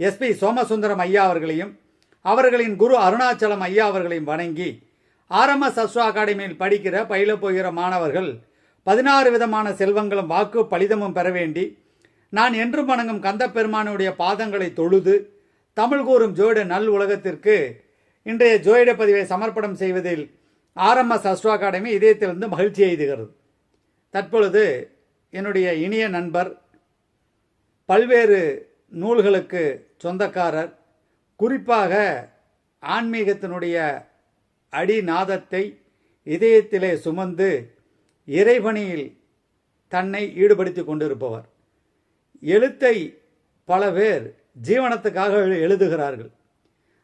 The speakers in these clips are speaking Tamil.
எஸ்பி சோமசுந்தரம் ஐயா அவர்களையும் அவர்களின் குரு அருணாச்சலம் ஐயா அவர்களையும் வணங்கி ஆர்எம்எஸ் அஸ்வா அகாடமியில் படிக்கிற பயில போகிற மாணவர்கள் பதினாறு விதமான செல்வங்களும் வாக்கு பலிதமும் பெற வேண்டி நான் என்றும் வணங்கும் கந்தப்பெருமானுடைய பாதங்களை தொழுது தமிழ் கூறும் ஜோயிட நல் உலகத்திற்கு இன்றைய ஜோயிட பதிவை சமர்ப்பணம் செய்வதில் ஆர்எம்எஸ் அஸ்வா அகாடமி இதயத்திலிருந்து மகிழ்ச்சி எய்துகிறது தற்பொழுது என்னுடைய இனிய நண்பர் பல்வேறு நூல்களுக்கு சொந்தக்காரர். குறிப்பாக ஆன்மீகத்தினுடைய அடிநாதத்தை இதயத்திலே சுமந்து இறைபணியில் தன்னை ஈடுபடுத்தி கொண்டிருப்பவர். எழுத்தை பல பேர் ஜீவனத்துக்காக எழுதுகிறார்கள்.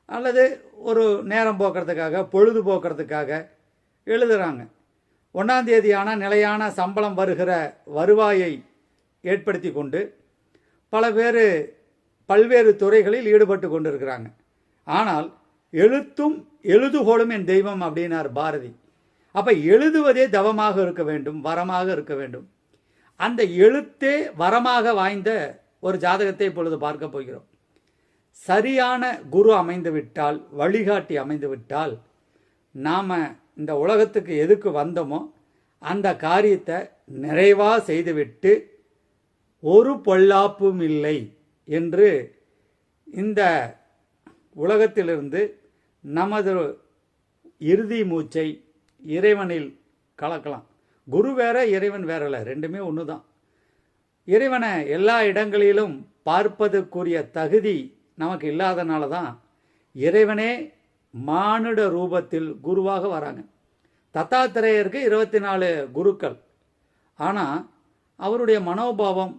அல்லது ஒரு நேரம் போக்குறதுக்காக பொழுது போக்குறதுக்காக எழுதுகிறாங்க ஒன்றாந்தேதியான நிலையான சம்பளம் வருகிற வருவாயை ஏற்படுத்தி கொண்டு பல பேர் பல்வேறு துறைகளில் ஈடுபட்டு கொண்டிருக்கிறாங்க. ஆனால் எழுத்தும் எழுதுகோளும் என் தெய்வம் அப்படின்னார் பாரதி. அப்போ எழுதுவதே தவமாக இருக்க வேண்டும் வரமாக இருக்க வேண்டும். அந்த எழுத்தே வரமாக வாய்ந்த ஒரு ஜாதகத்தை இப்பொழுது பார்க்க போகிறோம். சரியான குரு அமைந்துவிட்டால் வழிகாட்டி அமைந்துவிட்டால் நாம் இந்த உலகத்துக்கு எதுக்கு வந்தோமோ அந்த காரியத்தை நிறைவாக செய்துவிட்டு ஒரு பொல்லாப்பும் இல்லை. என்று இந்த உலகத்திலிருந்து நமது இறுதி மூச்சை இறைவனில் கலக்கலாம். குரு வேற இறைவன் வேறல ரெண்டுமே ஒன்று தான் இறைவனை எல்லா இடங்களிலும் பார்ப்பதற்குரிய தகுதி நமக்கு இல்லாதனால தான் இறைவனே மானுட ரூபத்தில் குருவாக வராங்க. தத்தாத்திரேயருக்கு இருபத்தி நாலு குருக்கள். ஆனால் அவருடைய மனோபாவம்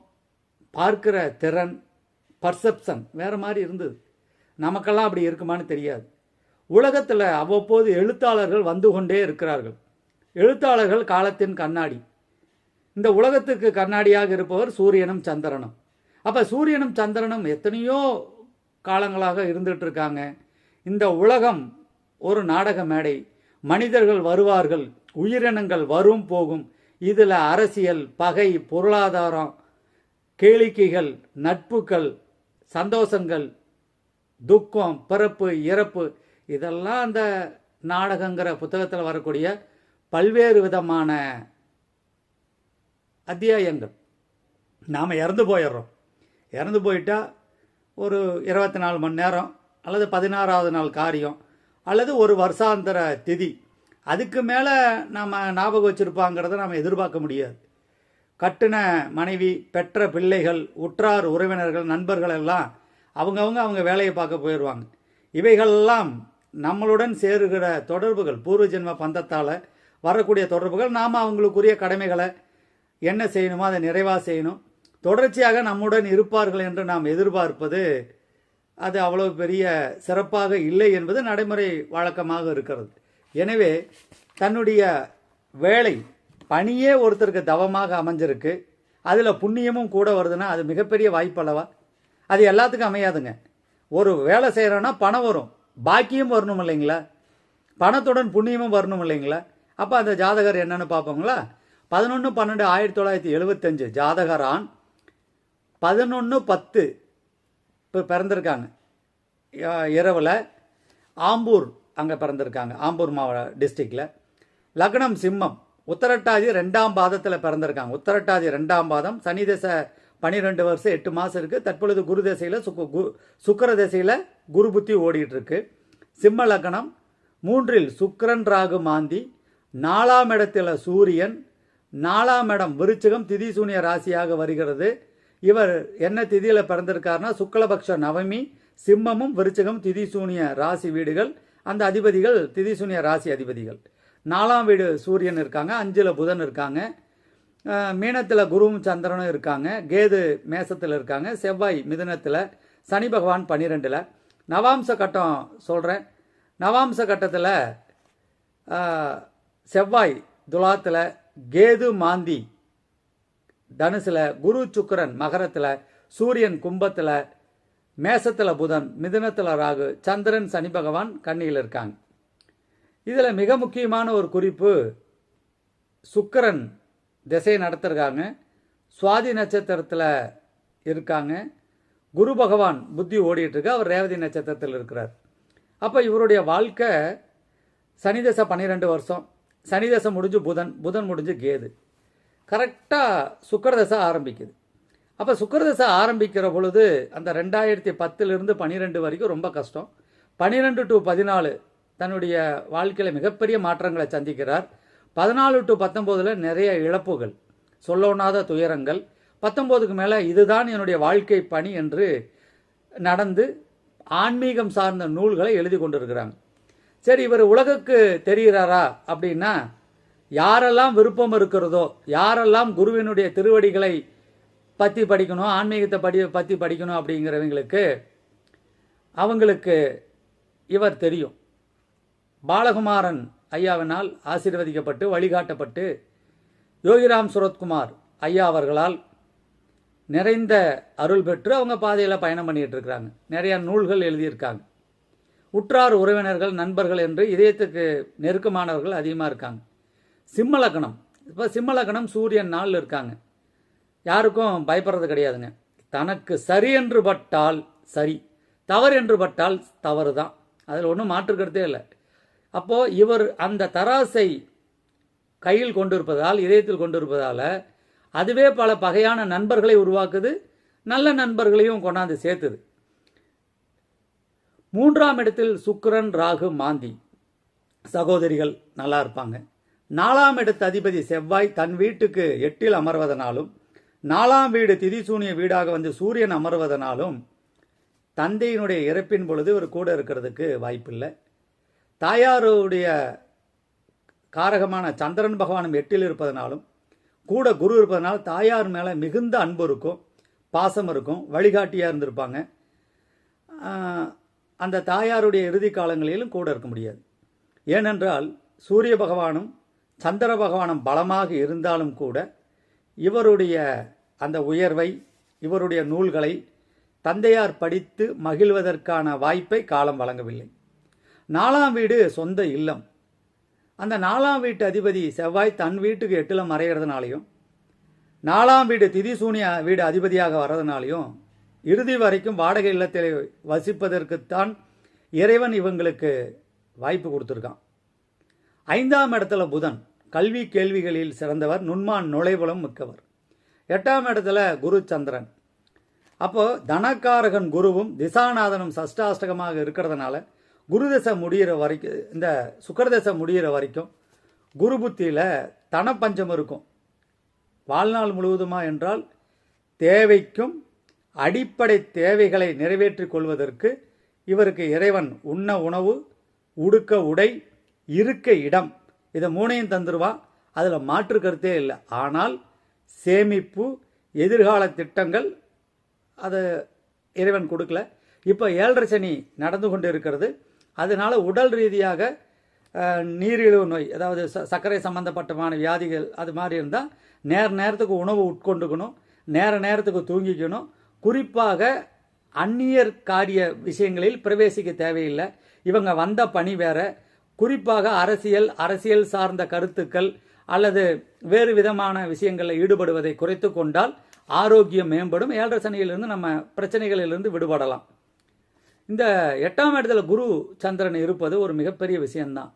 பார்க்கிற திறன் பர்செப்ஷன் வேறு மாதிரி இருந்தது. நமக்கெல்லாம் அப்படி இருக்குமான்னு தெரியாது. உலகத்தில் அவ்வப்போது எழுத்தாளர்கள் வந்து கொண்டே இருக்கிறார்கள். எழுத்தாளர்கள் காலத்தின் கண்ணாடி. இந்த உலகத்துக்கு கண்ணாடியாக இருப்பவர் சூரியனும் சந்திரனும். அப்போ சூரியனும் சந்திரனும் எத்தனையோ காலங்களாக இருந்துகிட்டு இருக்காங்க. இந்த உலகம் ஒரு நாடக மேடை. மனிதர்கள் வருவார்கள் உயிரினங்கள் வரும் போகும். இதில் அரசியல் பகை பொருளாதாரம் கேளிக்கைகள் நட்புகள் சந்தோஷங்கள் துக்கம் பிறப்பு இறப்பு இதெல்லாம் அந்த நாடகங்கிற புத்தகத்தில் வரக்கூடிய பல்வேறு விதமான அத்தியாயங்கள். நாம் இறந்து போயிடுறோம். இறந்து போயிட்டால் ஒரு இருபத்தி நாலு மணி நேரம் அல்லது பதினாறாவது நாள் காரியம் அல்லது ஒரு வருஷாந்தர திதி. அதுக்கு மேலே நம்ம ஞாபகம் வச்சுருப்பாங்கிறத நம்ம எதிர்பார்க்க முடியாது. கட்டின மனைவி பெற்ற பிள்ளைகள் உற்றார் உறவினர்கள் நண்பர்கள் எல்லாம் அவங்கவுங்க அவங்க வேலையை பார்க்க போயிடுவாங்க இவைகளெல்லாம் நம்மளுடன் சேருகிற தொடர்புகள் பூர்வ ஜென்ம பந்தத்தால் வரக்கூடிய தொடர்புகள். நாம் அவங்களுக்குரிய கடமைகளை என்ன செய்யணுமோ அதை நிறைவாக செய்யணும். தொடர்ச்சியாக நம்முடன் இருப்பார்கள் என்று நாம் எதிர்பார்ப்பது அது அவ்வளவு பெரிய சிறப்பாக இல்லை என்பது நடைமுறை வழக்கமாக இருக்கிறது. எனவே தன்னுடைய வேலை பணியே ஒருத்தருக்கு தவமாக அமைஞ்சிருக்கு. அதில் புண்ணியமும் கூட வருதுன்னா அது மிகப்பெரிய வாய்ப்பல்லவா? அது எல்லாத்துக்கும் அமையாதுங்க. ஒரு வேலை செய்கிறோன்னா பணம் வரும். பாக்கியம் வரணும் இல்லைங்களா? பணத்துடன் புண்ணியமும் வரணும் இல்லைங்களா? அப்போ அந்த ஜாதகர் என்னன்னு பார்ப்போங்களா? பதினொன்று பன்னெண்டு ஆயிரத்தி தொள்ளாயிரத்தி எழுபத்தஞ்சு ஜாதகரான் பதினொன்று பத்து. இப்போ பிறந்திருக்காங்க. இரவில் ஆம்பூர் அங்கே பிறந்திருக்காங்க. ஆம்பூர் மாவட்ட டிஸ்ட்ரிக்டில் லக்னம் சிம்மம். உத்தரட்டாதி ரெண்டாம் பாதத்தில் பிறந்திருக்காங்க. உத்தரட்டாதி ரெண்டாம் பாதம் சனி தசை பன்னிரெண்டு வருஷம் எட்டு மாதம் இருக்குது தற்பொழுது குரு தசையில் சுக்கு கு சுக்கர தசையில் குரு புத்தி ஓடிட்டு இருக்கு. சிம்ம லக்கணம் மூன்றில் சுக்கரன் ராகு மாந்தி நாலாம் இடத்துல சூரியன் நாலாம் இடம் விருச்சிகம் திதி சூனிய ராசியாக வருகிறது. இவர் என்ன திதியில் பிறந்திருக்காருன்னா சுக்லபக்ஷ நவமி சிம்மமும் விருச்சிகம் திதி சூனிய ராசி வீடுகள். அந்த அதிபதிகள் திதி சூனிய ராசி அதிபதிகள். நாலாம் வீடு சூரியன் இருக்காங்க அஞ்சில் புதன் இருக்காங்க. மீனத்தில் குருவும் சந்திரனும் இருக்காங்க கேது மேசத்தில் இருக்காங்க செவ்வாய் மிதுனத்தில் சனி பகவான் பன்னிரெண்டில் நவாம்ச கட்டம் சொல்கிறேன் நவாம்ச கட்டத்தில் செவ்வாய் துலாத்தில் கேது மாந்தி தனுசில் குரு சுக்கிரன் மகரத்தில் சூரியன் கும்பத்தில் மேசத்தில் புதன் மிதுனத்தில் ராகு சந்திரன் சனி பகவான் கன்னியில் இருக்காங்க. இதில் மிக முக்கியமான ஒரு குறிப்பு சுக்கரன் திசை நடத்திருக்காங்க. சுவாதி நட்சத்திரத்தில் இருக்காங்க. குரு பகவான் புத்தி ஓடிட்டுருக்கு. அவர் ரேவதி நட்சத்திரத்தில் இருக்கிறார். அப்போ இவருடைய வாழ்க்கை சனி தசை பன்னிரெண்டு வருஷம். சனி தசை முடிஞ்சு புதன் புதன் முடிஞ்சு கேது. கரெக்டாக சுக்கரதசை ஆரம்பிக்குது. அப்போ சுக்கரதசை ஆரம்பிக்கிற பொழுது அந்த ரெண்டாயிரத்தி பத்துலேருந்து பன்னிரெண்டு வரைக்கும் ரொம்ப கஷ்டம். பன்னிரெண்டு டு பதினாலு தன்னுடைய வாழ்க்கையில் மிகப்பெரிய மாற்றங்களை சந்திக்கிறார். பதினாலு டு பத்தொம்போதில் நிறைய இழப்புகள் சொல்லொண்ணாத துயரங்கள். பத்தொம்போதுக்கு மேலே இதுதான் என்னுடைய வாழ்க்கை பணி என்று நடந்து ஆன்மீகம் சார்ந்த நூல்களை எழுதி கொண்டிருக்கிறாங்க. சரி இவர் உலகுக்கு தெரிகிறாரா அப்படின்னா யாரெல்லாம் விருப்பம் இருக்கிறதோ யாரெல்லாம் குருவினுடைய திருவடிகளை பற்றி படிக்கணும் ஆன்மீகத்தை படி பற்றி படிக்கணும் அப்படிங்கிறவங்களுக்கு அவங்களுக்கு இவர் தெரியும். பாலகுமாரன் ஐயாவினால் ஆசீர்வதிக்கப்பட்டு வழிகாட்டப்பட்டு யோகிராம் சுரத்குமார் ஐயா அவர்களால் நிறைந்த அருள் பெற்று அவங்க பாதையில் பயணம் பண்ணிகிட்டு இருக்கிறாங்க நிறைய நூல்கள் எழுதியிருக்காங்க. உற்றார் உறவினர்கள் நண்பர்கள் என்று இதயத்துக்கு நெருக்கமானவர்கள் அதிகமாக இருக்காங்க. சிம்மலக்கணம் இப்போ சிம்மலக்கணம் சூரியன் நாளில் இருக்காங்க. யாருக்கும் பயப்படுறது கிடையாதுங்க. தனக்கு சரி என்று பட்டால் சரி தவறு என்று பட்டால் தவறு தான் அதில் ஒன்றும் மாற்று கருத்தே இல்லை. அப்போது இவர் அந்த தராசை கையில் கொண்டிருப்பதால் இதயத்தில் கொண்டிருப்பதால் அதுவே பல பகையான நண்பர்களை உருவாக்குது நல்ல நண்பர்களையும் கொண்டாந்து சேர்த்துது. மூன்றாம் இடத்தில் சுக்கரன் ராகு மாந்தி. சகோதரிகள் நல்லா இருப்பாங்க. நாலாம் இடத்து அதிபதி செவ்வாய் தன் வீட்டுக்கு எட்டில் அமர்வதனாலும் நாலாம் வீடு திதிசூனிய வீடாக வந்து சூரியன் அமர்வதனாலும் தந்தையினுடைய இறப்பின் பொழுது ஒரு கூட இருக்கிறதுக்கு வாய்ப்பில்லை. தாயாருடைய காரகமான சந்திரன் பகவானும் எட்டில் இருப்பதனாலும் கூட குரு இருப்பதனால் தாயார் மேலே மிகுந்த அன்பு இருக்கும் பாசம் இருக்கும் வழிகாட்டியாக இருந்திருப்பாங்க. அந்த தாயாருடைய இறுதி காலங்களிலும் கூட இருக்க முடியாது. ஏனென்றால் சூரிய பகவானும் சந்திர பகவானும் பலமாக இருந்தாலும் கூட இவருடைய அந்த உயர்வை இவருடைய நூல்களை தந்தையார் படித்து மகிழ்வதற்கான வாய்ப்பை காலம் வழங்கவில்லை. நாலாம் வீடு சொந்த இல்லம். அந்த நாலாம் வீட்டு அதிபதி செவ்வாய் தன் வீட்டுக்கு எட்டில் மறைகிறதுனாலையும் நாலாம் வீடு திதிசூனிய வீடு அதிபதியாக வர்றதுனாலையும் இறுதி வரைக்கும் வாடகை இல்லத்தில் வசிப்பதற்குத்தான் இறைவன் இவங்களுக்கு வாய்ப்பு கொடுத்துருக்கான். ஐந்தாம் இடத்துல புதன் கல்வி கேள்விகளில் சிறந்தவர் நுண்மான் நுழைபுலம் மிக்கவர். எட்டாம் இடத்துல குரு சந்திரன். அப்போது தனக்காரகன் குருவும் திசாநாதனும் சஷ்டாஷ்டகமாக இருக்கிறதுனால குரு தசை முடிகிற வரைக்கும் இந்த சுக்கரதசை முடிகிற வரைக்கும் குரு புத்தியில் தனப்பஞ்சம் இருக்கும். வாழ்நாள் முழுவதுமா என்றால் தேவைக்கும் அடிப்படை தேவைகளை நிறைவேற்றிக் கொள்வதற்கு இவருக்கு இறைவன் உண்ண உணவு உடுக்க உடை இருக்க இடம் இதை மூணையும் தந்துருவான் அதில் மாற்று கருத்தே இல்லை. ஆனால் சேமிப்பு எதிர்கால திட்டங்கள் அதை இறைவன் கொடுக்கல. இப்போ ஏழரை சனி நடந்து கொண்டு இருக்கிறது அதனால் உடல் ரீதியாக நீரிழிவு நோய் அதாவது ச- சர்க்கரை சம்பந்தப்பட்டமான வியாதிகள் அது மாதிரி இருந்தால் நேர நேரத்துக்கு உணவு உட்கொண்டுக்கணும் நேர நேரத்துக்கு தூங்கிக்கணும். குறிப்பாக அந்நியர் காரிய விஷயங்களில் பிரவேசிக்க தேவையில்லை. இவங்க வந்த பணி வேற. குறிப்பாக அரசியல் அரசியல் சார்ந்த கருத்துக்கள் அல்லது வேறு விதமான விஷயங்களில் ஈடுபடுவதை குறைத்து கொண்டால் ஆரோக்கியம் மேம்படும். ஏழரை சனியிலிருந்து நம்ம பிரச்சனைகளிலிருந்து விடுபடலாம். இந்த எட்டாம் இடத்துல குரு சந்திரன் இருப்பது ஒரு மிகப்பெரிய விஷயந்தான்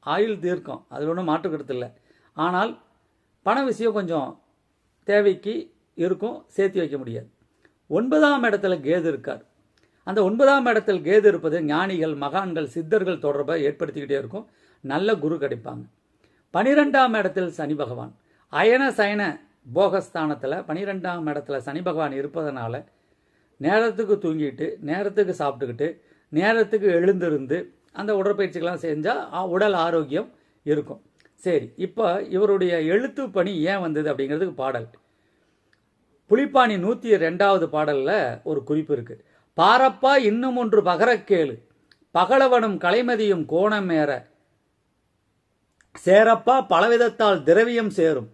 ஆயுள் தீர்க்கம். அதில் ஒன்றும் மாற்றுக்கிறது இல்லை. ஆனால் பண விஷயம் கொஞ்சம் தேவைக்கு இருக்கும் சேர்த்து வைக்க முடியாது. ஒன்பதாம் இடத்துல கேது இருக்கார். அந்த ஒன்பதாம் இடத்தில் கேது இருப்பது ஞானிகள் மகான்கள் சித்தர்கள் தொடர்பை ஏற்படுத்திக்கிட்டே இருக்கும். நல்ல குரு கிடைப்பாங்க. பனிரெண்டாம் இடத்தில் சனி பகவான். அயன சயன போகஸ்தானத்தில் பனிரெண்டாம் இடத்துல சனி பகவான் இருப்பதனால நேரத்துக்கு தூங்கிட்டு நேரத்துக்கு சாப்பிட்டுக்கிட்டு நேரத்துக்கு எழுந்திருந்து அந்த உடற்பயிற்சிகள்லாம் செஞ்சால் உடல் ஆரோக்கியம் இருக்கும். சரி இப்போ இவருடைய எழுத்து பணி ஏன் வந்தது அப்படிங்கிறதுக்கு பாடல். புலிப்பாணி நூற்றி ரெண்டாவது பாடலில் ஒரு குறிப்பு இருக்குது பாரப்பா இன்னும் ஒன்று பகரக்கேளு பகலவனும் கலைமதியும் கோணம் மேற சேரப்பா பலவிதத்தால் திரவியம் சேரும்.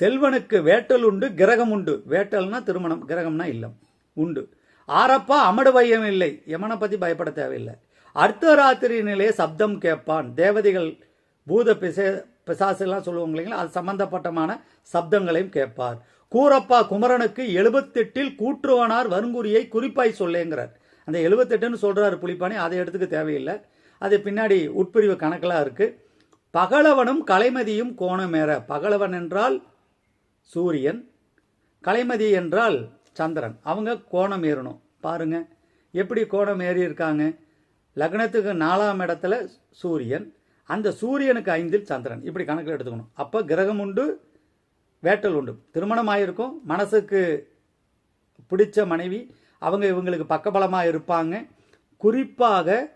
செல்வனுக்கு வேட்டல் உண்டு கிரகம் உண்டு. வேட்டல்னா திருமணம் கிரகம்னா இல்லம். உண்டு. ஆரப்பா அமடு பயம் இல்லை. யமனை பத்தி பயப்பட தேவையில்லை. அடுத்த ராத்திரியினிலே சப்தம் கேட்பான். தேவதைகள் பூத பிசே பிசாசெல்லாம் சொல்லுவாங்க இல்லைங்களா? அது சம்பந்தப்பட்டமான சப்தங்களையும் கேட்பார். கூரப்பா குமரனுக்கு எழுபத்தெட்டில் கூற்றுவனார் வருங்குறியை குறிப்பாய் சொல்லேங்கிறார். அந்த எழுபத்தெட்டுன்னு சொல்றாரு புலிப்பானி அதை எடுத்துக்க தேவையில்லை. அது பின்னாடி உட்பிரிவு கணக்கெல்லாம் இருக்கு. பகலவனும் கலைமதியும் கோணமேற பகலவன் என்றால் சூரியன் கலைமதி என்றால் சந்திரன். அவங்க கோணம் ஏறணும். பாருங்க. எப்படி கோணம் ஏறி இருக்காங்க லக்னத்துக்கு நாலாம் இடத்துல சூரியன். அந்த சூரியனுக்கு ஐந்தில் சந்திரன். இப்படி கணக்கில் எடுத்துக்கணும். அப்போ கிரகம் உண்டு வேட்டல் உண்டு. திருமணம் ஆயிருக்கும். மனசுக்கு பிடிச்ச மனைவி. அவங்க இவங்களுக்கு பக்கபலமாக இருப்பாங்க. குறிப்பாக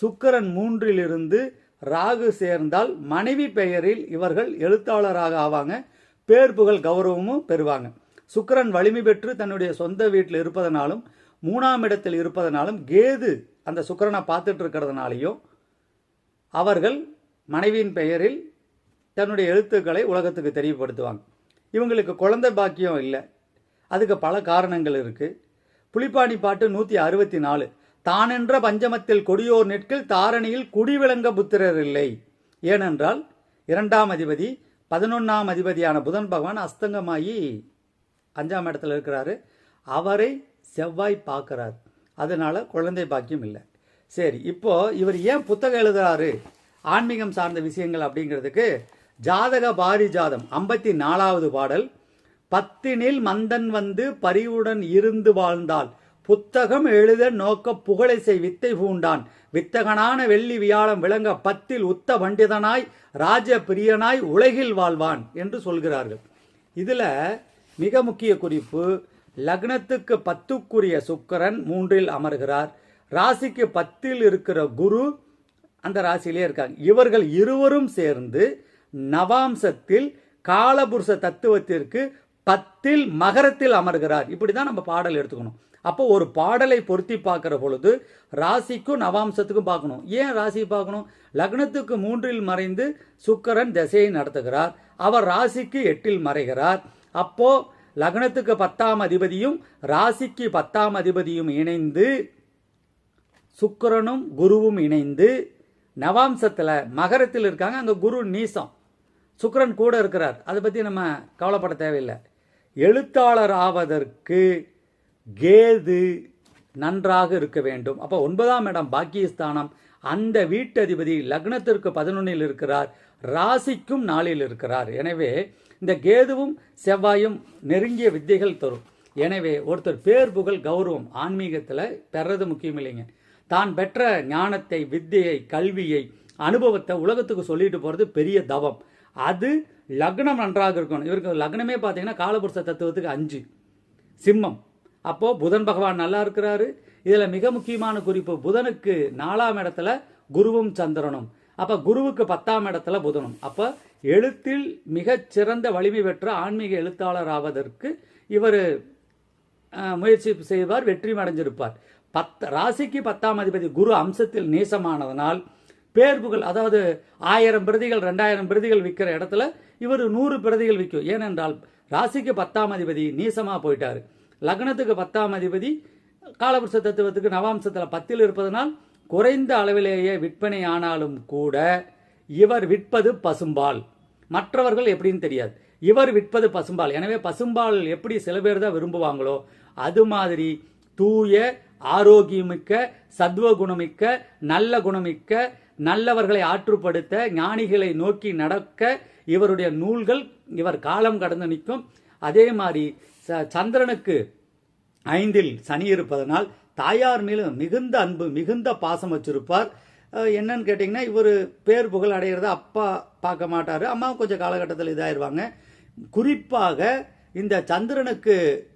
சுக்கரன் மூன்றிலிருந்து ராகு சேர்ந்தால் மனைவி பெயரில் இவர்கள் எழுத்தாளராக ஆவாங்க. பேர் புகழ் கௌரவமும் பெறுவாங்க. சுக்கிரன் வலிமை பெற்று தன்னுடைய சொந்த வீட்டில் இருப்பதனாலும் மூணாம் இடத்தில் இருப்பதனாலும் கேது அந்த சுக்கிரனை பார்த்துட்டு இருக்கிறதுனாலையும் அவர்கள் மனைவியின் பெயரில் தன்னுடைய எழுத்துக்களை உலகத்துக்கு தெரியப்படுத்துவாங்க. இவங்களுக்கு குழந்தை பாக்கியம் இல்லை. அதுக்கு பல காரணங்கள் இருக்குது புலிப்பாணி பாட்டு நூற்றி அறுபத்தி நாலு. தானென்ற பஞ்சமத்தில் கொடியோர் நெற்கில் தாரணியில் குடிவிளங்க புத்திரர் இல்லை. ஏனென்றால் இரண்டாம் அதிபதி பதினொன்றாம் அதிபதியான புதன் பகவான் அஸ்தங்கமாகி அஞ்சாம் இடத்துல இருக்கிறாரு. அவரை செவ்வாய் பார்க்குறார். அதனால் குழந்தை பாக்கியம் இல்லை. சரி இப்போது இவர் ஏன் புத்தகம் எழுதுகிறாரு ஆன்மீகம் சார்ந்த விஷயங்கள் அப்படிங்கிறதுக்கு ஜாதக பாரிஜாதம் ஐம்பத்தி நாலாவது பாடல். பத்தினில் மந்தன் வந்து பரிவுடன் இருந்து வாழ்ந்தால் புத்தகம் எழுத நோக்க செய் வித்தை பூண்டான். வித்தகனான வெள்ளி வியாழம் விளங்க பத்தில் உத்த பண்டிதனாய் ராஜ பிரியனாய் உலகில் வாழ்வான் என்று சொல்கிறார்கள். இதில் மிக முக்கிய குறிப்பு லக்னத்துக்கு பத்துக்குரிய சுக்கரன் மூன்றில் அமர்கிறார். ராசிக்கு பத்தில் இருக்கிற குரு அந்த ராசியிலே இருக்காங்க. இவர்கள் இருவரும் சேர்ந்து நவாம்சத்தில் காலபுருஷ தத்துவத்திற்கு பத்தில் மகரத்தில் அமர்கிறார். இப்படி தான் நம்ம பாடல் எடுத்துக்கணும். அப்போ ஒரு பாடலை பொருத்தி பார்க்குற பொழுது ராசிக்கும் நவாம்சத்துக்கும் பார்க்கணும். ஏன் ராசி பார்க்கணும்? லக்னத்துக்கு மூன்றில் மறைந்து சுக்கரன் திசையை நடத்துகிறார். அவர் ராசிக்கு எட்டில் மறைகிறார். அப்போ லக்னத்துக்கு பத்தாம் அதிபதியும் ராசிக்கு பத்தாம் அதிபதியும் இணைந்து சுக்கரனும் குருவும் இணைந்து நவாம்சத்தில் மகரத்தில் இருக்காங்க. அங்கே குரு நீசம். சுக்கரன் கூட இருக்கிறார். அதை பற்றி நம்ம கவலைப்பட தேவையில்லை. எழுத்தாளர் ஆவதற்கு கேது நன்றாக இருக்க வேண்டும். அப்போ ஒன்பதாம் இடம் பாக்கியஸ்தானம். அந்த வீட்டதிபதி லக்னத்திற்கு பதினொன்னில் இருக்கிறார். ராசிக்கும் நாளில் இருக்கிறார். எனவே இந்த கேதுவும் செவ்வாயும் நெருங்கிய வித்தைகள் தரும். எனவே ஒருத்தர் பேர் புகழ் கௌரவம் ஆன்மீகத்தில் பெறது முக்கியம் இல்லைங்க. தான் பெற்ற ஞானத்தை வித்தையை கல்வியை அனுபவத்தை உலகத்துக்கு சொல்லிட்டு போகிறது பெரிய தவம். அது லக்னம் நன்றாக இருக்கணும். இவருக்கு லக்னமே பார்த்தீங்கன்னா காலபுருஷ தத்துவத்துக்கு அஞ்சு. சிம்மம். அப்போது புதன் பகவான் நல்லா இருக்கிறாரு. இதில் மிக முக்கியமான குறிப்பு புதனுக்கு நாலாம் இடத்துல குருவும் சந்திரனும். அப்போ குருவுக்கு பத்தாம் இடத்துல புதனும். அப்போ எழுத்தில் மிகச் சிறந்த வலிமை பெற்ற ஆன்மீக எழுத்தாளர் ஆவதற்கு இவர் முயற்சி செய்வார் வெற்றியும் அடைஞ்சிருப்பார் பத் ராசிக்கு பத்தாம் அதிபதி குரு அம்சத்தில் நேசமானதனால் பேர்புகள் அதாவது ஆயிரம் பிரதிகள் ரெண்டாயிரம் பிரதிகள் விற்கிற இடத்துல இவர் நூறு பிரதிகள் விற்கும் ஏனென்றால் ராசிக்கு பத்தாம் அதிபதி நீசமாக போயிட்டார். லக்னத்துக்கு பத்தாம் அதிபதி காலபுருஷ தத்துவத்துக்கு நவாம்சத்தில் பத்தில் இருப்பதனால் குறைந்த அளவிலேயே விற்பனை ஆனாலும் கூட இவர் விற்பது பசும்பால். மற்றவர்கள் எப்படின்னு தெரியாது. இவர் விற்பது பசும்பால். எனவே பசும்பால் எப்படி சில பேர் தான் விரும்புவாங்களோ அது மாதிரி தூய ஆரோக்கியமிக்க சத்வ குணமிக்க நல்ல குணமிக்க நல்லவர்களை ஆற்றுப்படுத்த ஞானிகளை நோக்கி நடக்க இவருடைய நூல்கள் இவர் காலம் கடந்து நிற்கும். அதே மாதிரி ச- சந்திரனுக்கு ஐந்தில் சனி இருப்பதனால் தாயார் மேலும் மிகுந்த அன்பு மிகுந்த பாசம் வச்சிருப்பார். என்னன்னு கேட்டிங்கன்னா இவர் பேர் புகழ் அடைகிறத அப்பா பார்க்க மாட்டார். அம்மாவும் கொஞ்சம் காலகட்டத்தில் இதாயிருவாங்க. குறிப்பாக இந்த சந்திரனுக்கு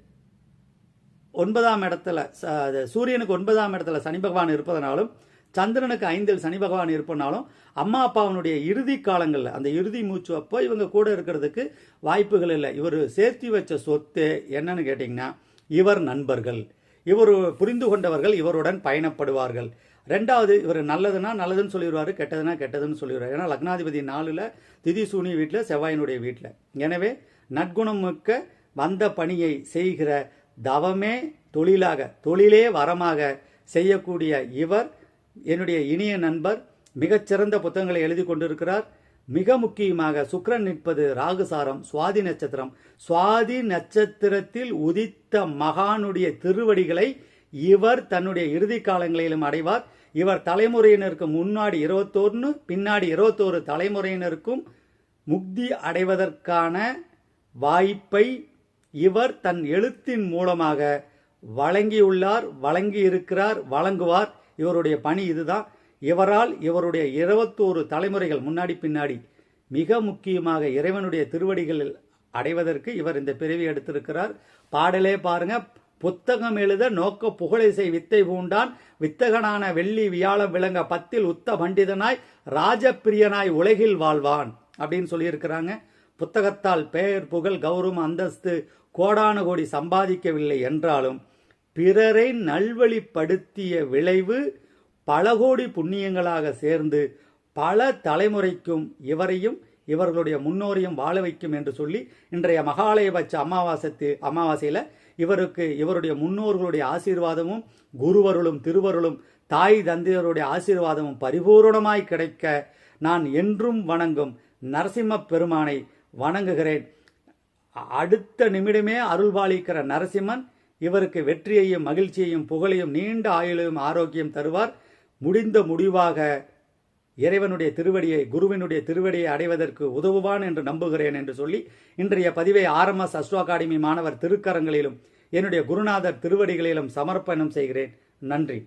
ஒன்பதாம் இடத்துல ச- அது சூரியனுக்கு ஒன்பதாம் இடத்துல சனி பகவான் இருப்பதனாலும் சந்திரனுக்கு ஐந்தில் சனி பகவான் இருப்பனாலும் அம்மா அப்பாவனுடைய இறுதி காலங்களில் அந்த இறுதி மூச்சு அப்போ இவங்க கூட இருக்கிறதுக்கு வாய்ப்புகள் இல்லை. இவர் சேர்த்து வச்ச சொத்து என்னன்னு கேட்டிங்கன்னா இவர் நண்பர்கள். இவர் புரிந்து கொண்டவர்கள் இவருடன் பயணப்படுவார்கள். ரெண்டாவது இவர் நல்லதுன்னா நல்லதுன்னு சொல்லிடுவார் கெட்டதுன்னா கெட்டதுன்னு சொல்லிடுவார். ஏன்னா லக்னாதிபதி நாளில் திதி சூனி வீட்டில் செவ்வாயினுடைய வீட்டில் எனவே நற்குணமிக்க வந்த பணியை செய்கிற தவமே தொழிலாக தொழிலே வரமாக செய்யக்கூடிய இவர் என்னுடைய இனிய நண்பர் மிகச்சிறந்த புத்தகங்களை எழுதி கொண்டிருக்கிறார். மிக முக்கியமாக சுக்கரன் நிற்பது ராகுசாரம் சுவாதி நட்சத்திரம். சுவாதி நட்சத்திரத்தில் உதித்த மகானுடைய திருவடிகளை இவர் தன்னுடைய இறுதி காலங்களிலும் அடைவார். இவர் தலைமுறையினருக்கு முன்னாடி இருபத்தோன்னு பின்னாடி இருபத்தோரு தலைமுறையினருக்கும் முக்தி அடைவதற்கான வாய்ப்பை இவர் தன் எழுத்தின் மூலமாக வழங்கியுள்ளார் வழங்கி இருக்கிறார் வழங்குவார். இவருடைய பணி இதுதான். இவரால் இவருடைய இருபத்தோரு தலைமுறைகள் முன்னாடி பின்னாடி மிக முக்கியமாக இறைவனுடைய திருவடிகளில் அடைவதற்கு இவர் இந்த பிறவி எடுத்திருக்கிறார். பாடலே பாருங்க. புத்தகம் எழுத நோக்க புகழிசை வித்தை பூண்டான். வித்தகனான வெள்ளி வியாழம் விளங்க பத்தில் உத்த பண்டிதனாய் ராஜப்பிரியனாய் உலகில் வாழ்வான். அப்படின்னு சொல்லியிருக்கிறாங்க. புத்தகத்தால் பெயர் புகழ் கௌரவம் அந்தஸ்து கோடான கோடி சம்பாதிக்கவில்லை என்றாலும் பிறரை நல்வழிப்படுத்திய விளைவு பல கோடி புண்ணியங்களாக சேர்ந்து பல தலைமுறைக்கும் இவரையும் இவர்களுடைய முன்னோரையும் வாழ வைக்கும் என்று சொல்லி இன்றைய மகாலயபட்ச அமாவாசத்து அமாவாசையில் இவருக்கு இவருடைய முன்னோர்களுடைய ஆசீர்வாதமும் குருவருளும் திருவருளும் தாய் தந்தையருடைய ஆசீர்வாதமும் பரிபூரணமாய் கிடைக்க நான் என்றும் வணங்கும் நரசிம்ம பெருமானை வணங்குகிறேன். அடுத்த நிமிடமே அருள்பாலிக்கிற நரசிம்மன் இவருக்கு வெற்றியையும் மகிழ்ச்சியையும் புகழையும் நீண்ட ஆயுளையும் ஆரோக்கியம் தருவார். முடிந்த முடிவாக இறைவனுடைய திருவடியை குருவினுடைய திருவடியை அடைவதற்கு உதவுவான் என்று நம்புகிறேன் என்று சொல்லி இன்றைய பதிவை ஆர்எம்எஸ் அஸ்ட்ரோ அகாடமி மாணவர் திருக்கரங்களிலும் என்னுடைய குருநாதர் திருவடிகளிலும் சமர்ப்பணம் செய்கிறேன். நன்றி.